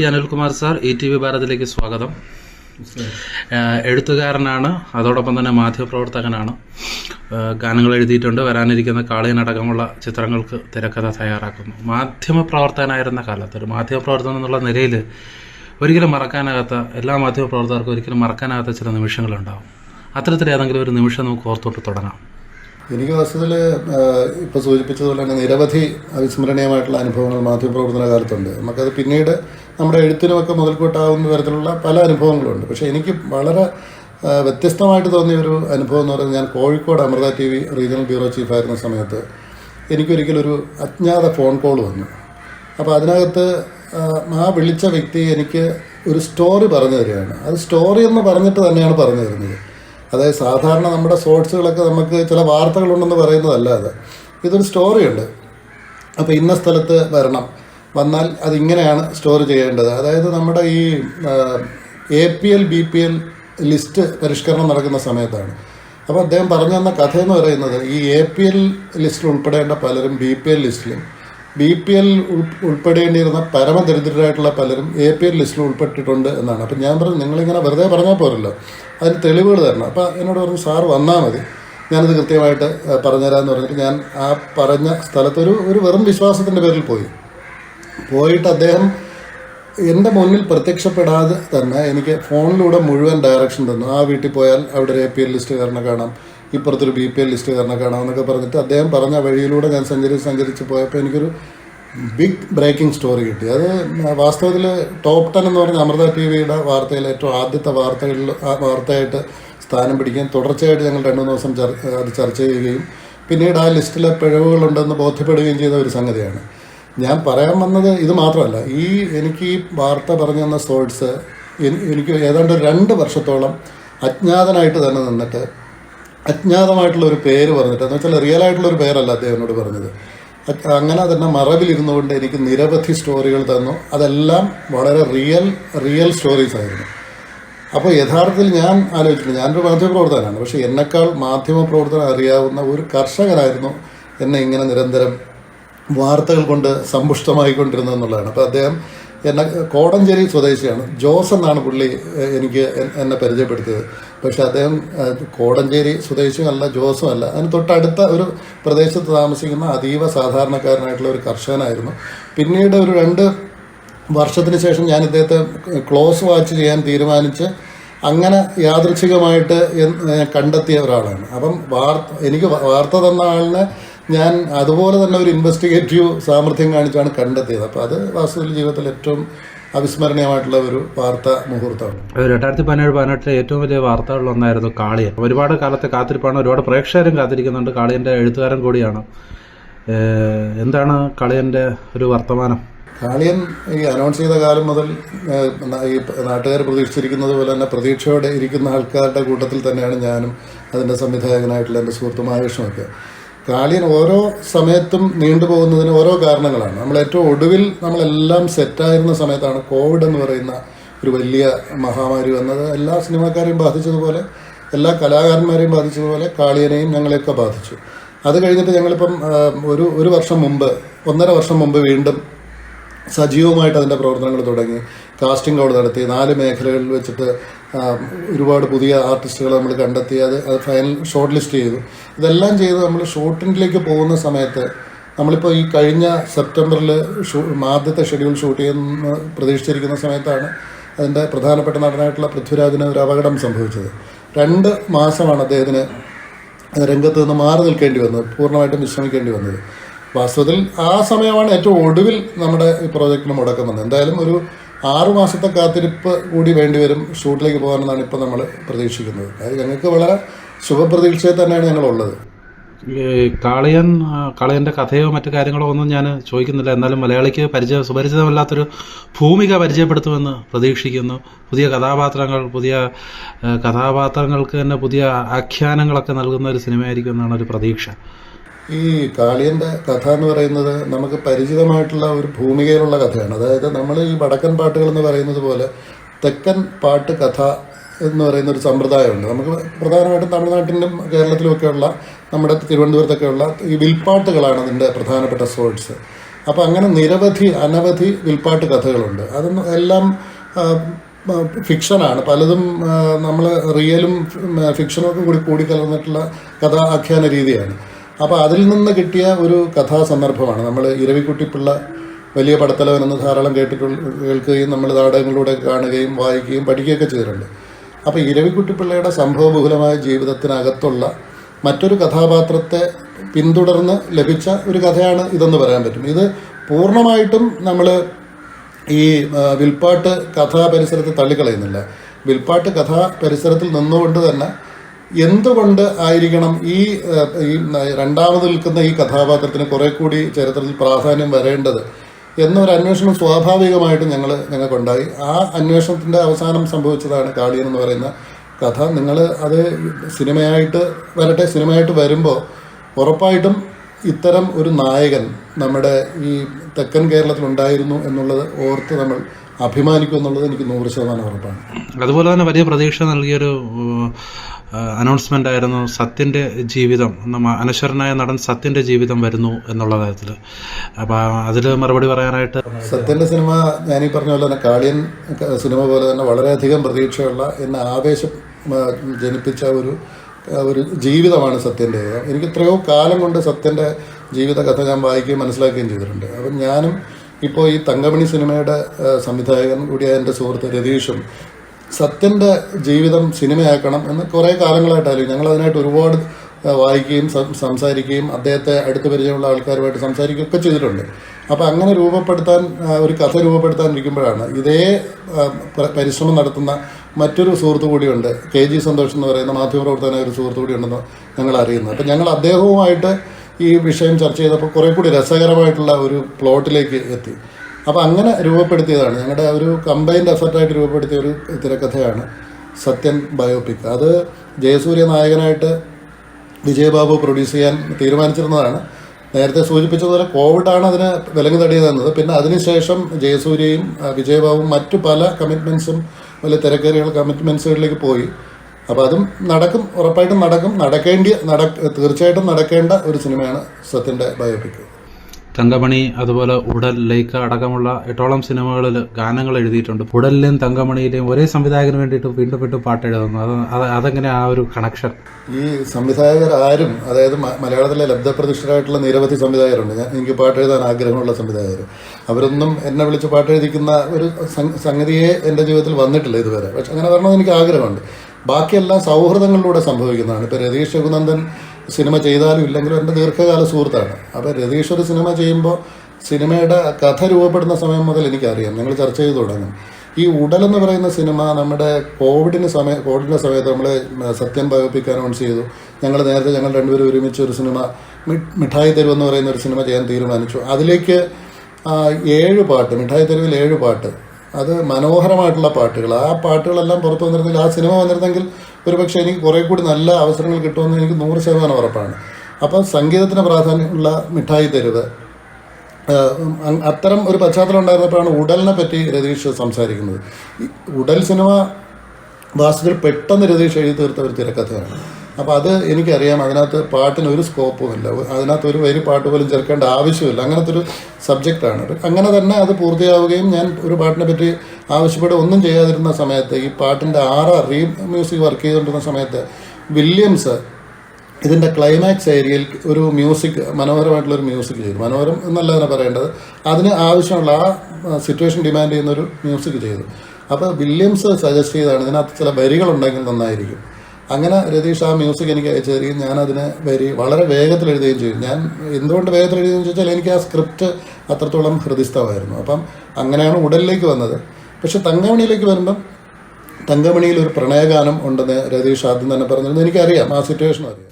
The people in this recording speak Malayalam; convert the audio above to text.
T Anilkumar sir E T V ഭാരതിലേക്ക് സ്വാഗതം. എഴുത്തുകാരനാണ്. അതോടൊപ്പം തന്നെ മാധ്യമപ്രവർത്തകനാണ്. ഗാനങ്ങൾ എഴുതിയിട്ടുണ്ട്. വരാനിരിക്കുന്ന കാളിയനടക്കമുള്ള ചിത്രങ്ങൾക്ക് തിരക്കഥ തയ്യാറാക്കുന്നു. മാധ്യമപ്രവർത്തകനായിരുന്ന കാലത്ത് ഒരു മാധ്യമപ്രവർത്തനം എന്നുള്ള നിലയിൽ ഒരിക്കലും മറക്കാനാകാത്ത എല്ലാ മാധ്യമപ്രവർത്തകർക്കും ഒരിക്കലും മറക്കാനാകാത്ത ചില നിമിഷങ്ങളുണ്ടാവും. അത്തരത്തിൽ ഏതെങ്കിലും ഒരു നിമിഷം നമുക്ക് ഓർത്തോട്ട് തുടങ്ങാം. എനിക്ക് വാസ്തവത്തിൽ ഇപ്പോൾ സൂചിപ്പിച്ചതുപോലെ തന്നെ നിരവധി അവിസ്മരണീയമായിട്ടുള്ള അനുഭവങ്ങൾ മാധ്യമപ്രവർത്തന കാലത്തുണ്ട്. നമുക്കത് പിന്നീട് നമ്മുടെ എഴുത്തിനുമൊക്കെ മുതൽക്കൂട്ടാവുന്ന തരത്തിലുള്ള പല അനുഭവങ്ങളുണ്ട്. പക്ഷേ എനിക്ക് വളരെ വ്യത്യസ്തമായിട്ട് തോന്നിയ ഒരു അനുഭവം എന്ന് പറയുന്നത് ഞാൻ Kozhikode Amrita T V regional bureau ചീഫായിരുന്ന സമയത്ത് എനിക്കൊരിക്കലൊരു അജ്ഞാത ഫോൺ കോൾ വന്നു. അപ്പോൾ അതിനകത്ത് ആ, ആ വിളിച്ച വ്യക്തി എനിക്ക് ഒരു സ്റ്റോറി പറഞ്ഞു തരികയാണ്. അത് സ്റ്റോറി എന്ന് പറഞ്ഞിട്ട് തന്നെയാണ് പറഞ്ഞു തരുന്നത്. അതായത് സാധാരണ നമ്മുടെ സോഴ്സുകളൊക്കെ നമുക്ക് ചില വാർത്തകളുണ്ടെന്ന് പറയുന്നതല്ലാതെ ഇതൊരു സ്റ്റോറിയുണ്ട്. അപ്പോൾ ഇന്ന സ്ഥലത്ത് വരണം. വന്നാൽ അതിങ്ങനെയാണ് സ്റ്റോർ ചെയ്യേണ്ടത്. അതായത് നമ്മുടെ ഈ A P L B P L list പരിഷ്കരണം നടക്കുന്ന സമയത്താണ്. അപ്പോൾ അദ്ദേഹം പറഞ്ഞു തന്ന കഥ എന്ന് പറയുന്നത് ഈ എ പി എൽ ലിസ്റ്റിൽ ഉൾപ്പെടേണ്ട പലരും ബി പി എൽ ലിസ്റ്റിലും ബി പി എൽ ഉൾപ്പെടേണ്ടിയിരുന്ന പരമദരിദ്രരായിട്ടുള്ള പലരും എ പി എൽ ലിസ്റ്റിൽ ഉൾപ്പെട്ടിട്ടുണ്ട് എന്നാണ്. അപ്പം ഞാൻ പറഞ്ഞു നിങ്ങളിങ്ങനെ വെറുതെ പറഞ്ഞാൽ പോരല്ലോ. അതിന് തെളിവുകൾ തരണം. അപ്പോൾ എന്നോട് പറഞ്ഞു സാർ വന്നാൽ മതി. ഞാനത് കൃത്യമായിട്ട് പറഞ്ഞുതരാമെന്ന് പറഞ്ഞിട്ട് ഞാൻ ആ പറഞ്ഞ സ്ഥലത്തൊരു ഒരു വെറും വിശ്വാസത്തിന്റെ പേരിൽ പോയി. പോയിട്ട് അദ്ദേഹം എന്റെ മുന്നിൽ പ്രത്യക്ഷപ്പെടാതെ തന്നെ എനിക്ക് ഫോണിലൂടെ മുഴുവൻ ഡയറക്ഷൻ തന്നു. ആ വീട്ടിൽ പോയാൽ അവിടെ ഒരു എ പി എൽ ലിസ്റ്റുകാരനെ കാണാം ഇപ്പുറത്തൊരു ബി പി എൽ ലിസ്റ്റുകാരനെ കാണാം എന്നൊക്കെ പറഞ്ഞിട്ട് അദ്ദേഹം പറഞ്ഞ വഴിയിലൂടെ ഞാൻ സഞ്ചരിച്ച് സഞ്ചരിച്ച് പോയപ്പോൾ എനിക്കൊരു ബിഗ് ബ്രേക്കിംഗ് സ്റ്റോറി കിട്ടി. അത് വാസ്തവത്തിൽ ടോപ്പ് ടെൻ എന്ന് പറഞ്ഞ അമൃത ടി വിയുടെ വാർത്തയിൽ ഏറ്റവും ആദ്യത്തെ വാർത്തകളിൽ വാർത്തയായിട്ട് സ്ഥാനം പിടിക്കുകയും തുടർച്ചയായിട്ട് ഞങ്ങൾ രണ്ടു മൂന്ന് ദിവസം അത് ചർച്ച ചെയ്യുകയും പിന്നീട് ആ ലിസ്റ്റിലെ പിഴവുകളുണ്ടെന്ന് ബോധ്യപ്പെടുകയും ചെയ്ത ഒരു സംഗതിയാണ്. ഞാൻ പറയാൻ വന്നത് ഇത് മാത്രമല്ല. ഈ എനിക്ക് ഈ വാർത്ത പറഞ്ഞു തന്ന സോഴ്സ് എനിക്ക് ഏതാണ്ട് രണ്ട് വർഷത്തോളം അജ്ഞാതനായിട്ട് തന്നെ നിന്നിട്ട് അജ്ഞാതമായിട്ടുള്ള ഒരു പേര് പറഞ്ഞിട്ട് എന്ന് വെച്ചാൽ റിയൽ ആയിട്ടുള്ള ഒരു പേരല്ല അദ്ദേഹം എന്നോട് പറഞ്ഞത്. അങ്ങനെ തന്നെ മറവിലിരുന്നുകൊണ്ട് എനിക്ക് നിരവധി സ്റ്റോറികൾ തന്നു. അതെല്ലാം വളരെ റിയൽ റിയൽ സ്റ്റോറീസ് ആയിരുന്നു. അപ്പോൾ യഥാർത്ഥത്തിൽ ഞാൻ ആലോചിക്കുന്നു ഞാനൊരു മാധ്യമപ്രവർത്തകനാണ്. പക്ഷേ എന്നെക്കാൾ മാധ്യമപ്രവർത്തനം അറിയാവുന്ന ഒരു കർഷകനായിരുന്നു എന്നെ ഇങ്ങനെ നിരന്തരം വാർത്തകൾ കൊണ്ട് സമ്പുഷ്ടമായിക്കൊണ്ടിരുന്നത് എന്നുള്ളതാണ്. അപ്പോൾ അദ്ദേഹം എന്നെ കോടഞ്ചേരി സ്വദേശിയാണ്. ജോസ് എന്നാണ് പുള്ളി എനിക്ക് എന്നെ പരിചയപ്പെടുത്തിയത്. പക്ഷേ അദ്ദേഹം കോടഞ്ചേരി സ്വദേശിയും അല്ല ജോസും അല്ല. അതിന് തൊട്ടടുത്ത ഒരു പ്രദേശത്ത് താമസിക്കുന്ന അതീവ സാധാരണക്കാരനായിട്ടുള്ള ഒരു കർഷകനായിരുന്നു. പിന്നീട് ഒരു രണ്ട് വർഷത്തിന് ശേഷം ഞാൻ ഇദ്ദേഹത്തെ ക്ലോസ് വാച്ച് ചെയ്യാൻ തീരുമാനിച്ച് അങ്ങനെ യാദൃച്ഛികമായിട്ട് കണ്ടെത്തിയ ഒരാളാണ്. അപ്പം വാർത്ത എനിക്ക് വാർത്ത തന്ന ആളിനെ ഞാൻ അതുപോലെ തന്നെ ഒരു ഇൻവെസ്റ്റിഗേറ്റീവ് സാമർഥ്യം കാണിച്ചാണ് കണ്ടെത്തിയത്. അപ്പോൾ അത് വാസ്തവത്തിൽ ജീവിതത്തിൽ ഏറ്റവും അവിസ്മരണീയമായിട്ടുള്ള ഒരു വാർത്ത മുഹൂർത്തമാണ്. രണ്ടായിരത്തി പതിനേഴ് പതിനെട്ടിലെ ഏറ്റവും വലിയ വാർത്തകളിലൊന്നായിരുന്നു കാളിയൻ. ഒരുപാട് കാലത്തെ കാത്തിരിപ്പാണ് ഒരുപാട് പ്രേക്ഷകരും കാത്തിരിക്കുന്നുണ്ട്. കാളിയന്റെ എഴുത്തുകാരൻ കൂടിയാണ്. എന്താണ് കളിയന്റെ ഒരു വർത്തമാനം? കാളിയൻ ഈ അനൗൺസ് ചെയ്ത കാലം മുതൽ ഈ നാട്ടുകാർ പ്രതീക്ഷിച്ചിരിക്കുന്നത് പോലെ തന്നെ പ്രതീക്ഷയോടെ ഇരിക്കുന്ന ആൾക്കാരുടെ കൂട്ടത്തിൽ തന്നെയാണ് ഞാനും അതിന്റെ സംവിധായകനായിട്ടുള്ള എന്റെ സുഹൃത്തും മഹേഷുമൊക്കെ കാളിയൻ ഓരോ സമയത്തും നീണ്ടുപോകുന്നതിന് ഓരോ കാരണങ്ങളാണ്. നമ്മൾ ഏറ്റവും ഒടുവിൽ നമ്മളെല്ലാം സെറ്റായിരുന്ന സമയത്താണ് കോവിഡ് എന്ന് പറയുന്ന ഒരു വലിയ മഹാമാരി വന്നത്. എല്ലാ സിനിമാക്കാരെയും ബാധിച്ചതുപോലെ എല്ലാ കലാകാരന്മാരെയും ബാധിച്ചതുപോലെ കാളിയനെയും ഞങ്ങളെയൊക്കെ ബാധിച്ചു. അത് കഴിഞ്ഞിട്ട് ഞങ്ങളിപ്പം ഒരു ഒരു വർഷം മുമ്പ് ഒന്നര വർഷം മുമ്പ് വീണ്ടും സജീവമായിട്ട് അതിന്റെ പ്രവർത്തനങ്ങൾ തുടങ്ങി. കാസ്റ്റിംഗ് കൗൾ നടത്തി. നാല് മേഖലകളിൽ വെച്ചിട്ട് ഒരുപാട് പുതിയ ആർട്ടിസ്റ്റുകൾ നമ്മൾ കണ്ടെത്തി അത് അത് ഫൈനൽ ഷോർട്ട് ലിസ്റ്റ് ചെയ്തു. ഇതെല്ലാം ചെയ്ത് നമ്മൾ ഷൂട്ടിങ്ങിലേക്ക് പോകുന്ന സമയത്ത് നമ്മളിപ്പോൾ ഈ കഴിഞ്ഞ സെപ്റ്റംബറിൽ ഷൂ ആദ്യത്തെ ഷെഡ്യൂൾ ഷൂട്ട് ചെയ്യുന്ന പ്രതീക്ഷിച്ചിരിക്കുന്ന സമയത്താണ് അതിന്റെ പ്രധാനപ്പെട്ട നടനായിട്ടുള്ള പൃഥ്വിരാജിന് ഒരു അപകടം സംഭവിച്ചത്. രണ്ട് മാസമാണ് അദ്ദേഹത്തിന് രംഗത്ത് നിന്ന് മാറി നിൽക്കേണ്ടി വന്നത് പൂർണമായിട്ടും വിശ്രമിക്കേണ്ടി വന്നത്. വാസ്തവത്തിൽ ആ സമയമാണ് ഏറ്റവും ഒടുവിൽ നമ്മുടെ ഈ പ്രോജക്റ്റിന് മുടക്കം വന്നത്. എന്തായാലും ഒരു ആറു മാസത്തെ കാത്തിരിപ്പ് കൂടി വേണ്ടിവരും ഷൂട്ടിലേക്ക് പോകാനെന്നാണ് ഇപ്പോൾ നമ്മൾ പ്രതീക്ഷിക്കുന്നത്. അതായത് ഞങ്ങൾക്ക് വളരെ ശുഭപ്രതീക്ഷയിൽ തന്നെയാണ് ഞങ്ങളുള്ളത്. കാളയൻ കാളിയന്റെ കഥയോ മറ്റു കാര്യങ്ങളോ ഒന്നും ഞാൻ ചോദിക്കുന്നില്ല. എന്നാലും മലയാളിക്ക് പരിചയ സുപരിചിതമല്ലാത്തൊരു ഭൂമിക പരിചയപ്പെടുത്തുമെന്ന് പ്രതീക്ഷിക്കുന്നു. പുതിയ കഥാപാത്രങ്ങൾ പുതിയ കഥാപാത്രങ്ങൾക്ക് തന്നെ പുതിയ ആഖ്യാനങ്ങളൊക്കെ നൽകുന്ന ഒരു സിനിമയായിരിക്കും എന്നാണ് ഒരു പ്രതീക്ഷ. ഈ കാളിയന്റെ കഥ എന്ന് പറയുന്നത് നമുക്ക് പരിചിതമായിട്ടുള്ള ഒരു ഭൂമികയിലുള്ള കഥയാണ്. അതായത് നമ്മൾ ഈ വടക്കൻ പാട്ടുകൾ എന്ന് പറയുന്നത് പോലെ തെക്കൻ പാട്ട് കഥ എന്ന് പറയുന്ന ഒരു സമ്പ്രദായമുണ്ട്. നമുക്ക് പ്രധാനമായിട്ടും തമിഴ്നാട്ടിലും കേരളത്തിലുമൊക്കെയുള്ള നമ്മുടെ തിരുവനന്തപുരത്തൊക്കെയുള്ള ഈ വിൽപ്പാട്ടുകളാണ് അതിന്റെ പ്രധാനപ്പെട്ട സോഴ്സ്. അപ്പോൾ അങ്ങനെ നിരവധി അനവധി വിൽപ്പാട്ട് കഥകളുണ്ട്. അതൊന്നും എല്ലാം ഫിക്ഷനാണ്. പലതും നമ്മൾ റിയലും ഫിക്ഷനൊക്കെ കൂടി കൂടിക്കലർന്നിട്ടുള്ള കഥാ ആഖ്യാന രീതിയാണ്. അപ്പോൾ അതിൽ നിന്ന് കിട്ടിയ ഒരു കഥാസന്ദർഭമാണ്. നമ്മൾ ഇരവിക്കുട്ടിപ്പിള്ള വലിയ പടത്തലവൻ എന്ന് ധാരാളം കേട്ടിട്ടുള്ള കേൾക്കുകയും നമ്മൾ നാടകങ്ങളിലൂടെ കാണുകയും വായിക്കുകയും പഠിക്കുകയൊക്കെ ചെയ്തിട്ടുണ്ട്. അപ്പോൾ ഇരവിക്കുട്ടിപ്പിള്ളയുടെ സംഭവബഹുലമായ ജീവിതത്തിനകത്തുള്ള മറ്റൊരു കഥാപാത്രത്തെ പിന്തുടർന്ന് ലഭിച്ച ഒരു കഥയാണ് ഇതെന്ന് പറയാൻ പറ്റും. ഇത് പൂർണമായിട്ടും നമ്മൾ ഈ വിൽപ്പാട്ട് കഥാ പരിസരത്ത് തള്ളിക്കളയുന്നില്ല. വിൽപ്പാട്ട് കഥാ പരിസരത്തിൽ നിന്നുകൊണ്ട് തന്നെ എന്തുകൊണ്ട് ആയിരിക്കണം ഈ രണ്ടാമത് നിൽക്കുന്ന ഈ കഥാപാത്രത്തിന് കുറെ കൂടി ചരിത്രത്തിൽ പ്രാധാന്യം വരേണ്ടത് എന്നൊരു അന്വേഷണം സ്വാഭാവികമായിട്ട് ഞങ്ങൾ ഞങ്ങൾക്കുണ്ടായി. ആ അന്വേഷണത്തിന്റെ അവസാനം സംഭവിച്ചതാണ് കാളിയൻ എന്ന് പറയുന്ന കഥ. നിങ്ങൾ അത് സിനിമയായിട്ട് വരട്ടെ സിനിമയായിട്ട് വരുമ്പോൾ ഉറപ്പായിട്ടും ഇത്തരം ഒരു നായകൻ നമ്മുടെ ഈ തെക്കൻ കേരളത്തിൽ ഉണ്ടായിരുന്നു എന്നുള്ളത് ഓർത്ത് നമ്മൾ അഭിമാനിക്കും എന്നുള്ളത് എനിക്ക് നൂറ് ശതമാനം ഉറപ്പാണ്. അതുപോലെ തന്നെ വലിയ പ്രതീക്ഷ നൽകിയൊരു അനൗൺസ്മെന്റ് ആയിരുന്നു സത്യന്റെ ജീവിതം അനശ്വരനായ നടൻ സത്യന്റെ ജീവിതം വരുന്നു എന്നുള്ള കാര്യത്തിൽ അപ്പോൾ അതിൽ മറുപടി പറയാനായിട്ട് സത്യന്റെ സിനിമ ഞാനീ പറഞ്ഞ പോലെ തന്നെ കാളിയൻ സിനിമ പോലെ തന്നെ വളരെയധികം പ്രതീക്ഷയുള്ള എന്ന ആവേശം ജനിപ്പിച്ച ഒരു ഒരു ജീവിതമാണ് സത്യന്റെ. എനിക്ക് എത്രയോ കാലം കൊണ്ട് സത്യന്റെ ജീവിത കഥ ഞാൻ വായിക്കുകയും മനസ്സിലാക്കുകയും ചെയ്തിട്ടുണ്ട്. അപ്പം ഞാനും ഇപ്പോൾ ഈ തങ്കമണി സിനിമയുടെ സംവിധായകൻ കൂടിയായ എന്റെ സുഹൃത്ത് രതീഷും സത്യന്റെ ജീവിതം സിനിമയാക്കണം എന്ന് കുറേ കാലങ്ങളായിട്ടായാലും ഞങ്ങൾ അതിനായിട്ട് ഒരുപാട് വായിക്കുകയും സംസാരിക്കുകയും അദ്ദേഹത്തെ അടുത്ത് പരിചയമുള്ള ആൾക്കാരുമായിട്ട് സംസാരിക്കുകയൊക്കെ ചെയ്തിട്ടുണ്ട്. അപ്പോൾ അങ്ങനെ രൂപപ്പെടുത്താൻ ഒരു കഥ രൂപപ്പെടുത്താൻ ഇരിക്കുമ്പോഴാണ് ഇതേ പരിശ്രമം നടത്തുന്ന മറ്റൊരു സുഹൃത്തു കൂടിയുണ്ട്. കെ ജി സന്തോഷ് എന്ന് പറയുന്ന മാധ്യമപ്രവർത്തകനായ ഒരു സുഹൃത്തു കൂടിയുണ്ടെന്ന് ഞങ്ങൾ അറിയുന്നത് അപ്പം ഞങ്ങൾ അദ്ദേഹവുമായിട്ട് ഈ വിഷയം ചർച്ച ചെയ്തപ്പോൾ കുറേ കൂടി രസകരമായിട്ടുള്ള ഒരു പ്ലോട്ടിലേക്ക് എത്തി. അപ്പോൾ അങ്ങനെ രൂപപ്പെടുത്തിയതാണ്. ഞങ്ങളുടെ ഒരു കമ്പൈൻഡ് എഫർട്ടായിട്ട് രൂപപ്പെടുത്തിയ ഒരു തിരക്കഥയാണ് സത്യൻ ബയോപിക് അത് ജയസൂര്യ നായകനായിട്ട് വിജയബാബു പ്രൊഡ്യൂസ് ചെയ്യാൻ തീരുമാനിച്ചിരുന്നതാണ്. നേരത്തെ സൂചിപ്പിച്ചതുപോലെ കോവിഡാണ് അതിന് വിലങ്ങ് തടിയതെന്നത് പിന്നെ അതിനുശേഷം ജയസൂര്യയും വിജയബാബും മറ്റു പല കമ്മിറ്റ്മെന്റ്സും വലിയ തിരക്കേറിയ കമ്മിറ്റ്മെന്റ്സുകളിലേക്ക് പോയി. അപ്പോൾ അതും നടക്കും ഉറപ്പായിട്ടും നടക്കും. നടക്കേണ്ടി നട തീർച്ചയായിട്ടും നടക്കേണ്ട ഒരു സിനിമയാണ് സത്യന്റെ ബയോപിക് തങ്കമണി അതുപോലെ ഉടൽ ലൈക്ക അടക്കമുള്ള എട്ടോളം സിനിമകളിൽ ഗാനങ്ങൾ എഴുതിയിട്ടുണ്ട്. ഉടലിലെയും തങ്കമണിയിലെയും ഒരേ സംവിധായകന് വേണ്ടിയിട്ട് വീണ്ടും വീണ്ടും പാട്ട് എഴുതുന്നു. അത് അത് അതെങ്ങനെ ആ ഒരു കണക്ഷൻ ഈ സംവിധായകർ ആരും അതായത് മലയാളത്തിലെ ലബ്ധപ്രതിഷ്ഠരായിട്ടുള്ള നിരവധി സംവിധായകരുണ്ട്. ഞാൻ എനിക്ക് പാട്ട് എഴുതാൻ ആഗ്രഹമുള്ള സംവിധായകർ. അവരൊന്നും എന്നെ വിളിച്ച് പാട്ട് എഴുതിക്കുന്ന ഒരു സംഗതിയെ എന്റെ ജീവിതത്തിൽ വന്നിട്ടില്ല ഇതുവരെ. പക്ഷെ അങ്ങനെ വരണമെന്ന് എനിക്ക് ആഗ്രഹമുണ്ട്. ബാക്കിയെല്ലാം സൗഹൃദങ്ങളിലൂടെ സംഭവിക്കുന്നതാണ്. ഇപ്പോൾ രതീഷ് രഘുനന്ദൻ സിനിമ ചെയ്താലും ഇല്ലെങ്കിലും എന്റെ ദീർഘകാല സുഹൃത്താണ്. അപ്പോൾ രതീഷ് ഒരു സിനിമ ചെയ്യുമ്പോൾ സിനിമയുടെ കഥ രൂപപ്പെടുന്ന സമയം മുതൽ എനിക്കറിയാം. ഞങ്ങൾ ചർച്ച ചെയ്ത് തുടങ്ങും. ഈ ഉടൽ പറയുന്ന സിനിമ നമ്മുടെ കോവിഡിന് സമയ കോവിഡിന്റെ സമയത്ത് നമ്മൾ സത്യം ബയോപിക് അനൗൺസ് ചെയ്തു. ഞങ്ങൾ നേരത്തെ ഞങ്ങൾ രണ്ടുപേരും ഒരുമിച്ച് ഒരു സിനിമ മിഠായി തെരുവ് എന്ന് പറയുന്ന ഒരു സിനിമ ചെയ്യാൻ തീരുമാനിച്ചു. അതിലേക്ക് ഏഴ് പാട്ട് മിഠായി തെരുവിൽ ഏഴ് പാട്ട് അത് മനോഹരമായിട്ടുള്ള പാട്ടുകൾ. ആ പാട്ടുകളെല്ലാം പുറത്തു വന്നിരുന്നെങ്കിൽ ആ സിനിമ വന്നിരുന്നെങ്കിൽ ഒരുപക്ഷെ എനിക്ക് കുറേ കൂടി നല്ല അവസരങ്ങൾ കിട്ടുമെന്ന് എനിക്ക് നൂറ് ശതമാനം ഉറപ്പാണ്. അപ്പം സംഗീതത്തിന് പ്രാധാന്യമുള്ള മിഠായി തെരുവ്. അത്തരം ഒരു പശ്ചാത്തലം ഉണ്ടായിരുന്നപ്പോഴാണ് ഉടലിനെ പറ്റി രതീഷ് സംസാരിക്കുന്നത്. ഉടൽ സിനിമ വാസ്തവത്തിൽ പെട്ടെന്ന് രതീഷ് എഴുതി തീർത്ത ഒരു തിരക്കഥയാണ്. അപ്പോൾ അത് എനിക്കറിയാം. അതിനകത്ത് പാട്ടിന് ഒരു സ്കോപ്പുമില്ല. അതിനകത്ത് ഒരു വരി പാട്ട് പോലും ചേർക്കേണ്ട ആവശ്യമില്ല. അങ്ങനത്തെ ഒരു സബ്ജക്റ്റാണ് അങ്ങനെ തന്നെ അത് പൂർത്തിയാവുകയും ഞാൻ ഒരു പാട്ടിനെ പറ്റി ആവശ്യപ്പെട്ട് ഒന്നും ചെയ്യാതിരുന്ന സമയത്ത് ഈ പാട്ടിന്റെ ആറ് റീ മ്യൂസിക് വർക്ക് ചെയ്തുകൊണ്ടിരുന്ന സമയത്ത് വില്യംസ് ഇതിന്റെ ക്ലൈമാക്സ് ഏരിയയിൽ ഒരു മ്യൂസിക് മനോഹരമായിട്ടുള്ള ഒരു മ്യൂസിക് ചെയ്തു. മനോഹരം എന്നല്ല തന്നെ പറയേണ്ടത്. അതിന് ആവശ്യമുള്ള ആ സിറ്റുവേഷൻ ഡിമാൻഡ് ചെയ്യുന്ന ഒരു മ്യൂസിക് ചെയ്തു. അപ്പോൾ വില്യംസ് സജസ്റ്റ് ചെയ്താണ് ഇതിനകത്ത് ചില വരികളുണ്ടെങ്കിൽ നന്നായിരിക്കും. അങ്ങനെ രതീഷ് ആ മ്യൂസിക് എനിക്ക് അയച്ചു തരികയും ഞാൻ അതിനെ വരി വളരെ വേഗത്തിൽ എഴുതുകയും ചെയ്തു. ഞാൻ എന്തുകൊണ്ട് വേഗത്തിൽ എഴുതിയെന്ന് ചോദിച്ചാൽ എനിക്ക് ആ സ്ക്രിപ്റ്റ് അത്രത്തോളം ഹൃദിസ്ഥമായിരുന്നു. അപ്പം അങ്ങനെയാണ് ഉടലിലേക്ക് വന്നത്. പക്ഷെ തങ്കമണിയിലേക്ക് വരുമ്പം തങ്കമണിയിൽ ഒരു പ്രണയഗാനം ഉണ്ടെന്ന് രതീഷ് ആദ്യം തന്നെ പറഞ്ഞിരുന്നു. എനിക്കറിയാം ആ സിറ്റുവേഷൻ അറിയാം.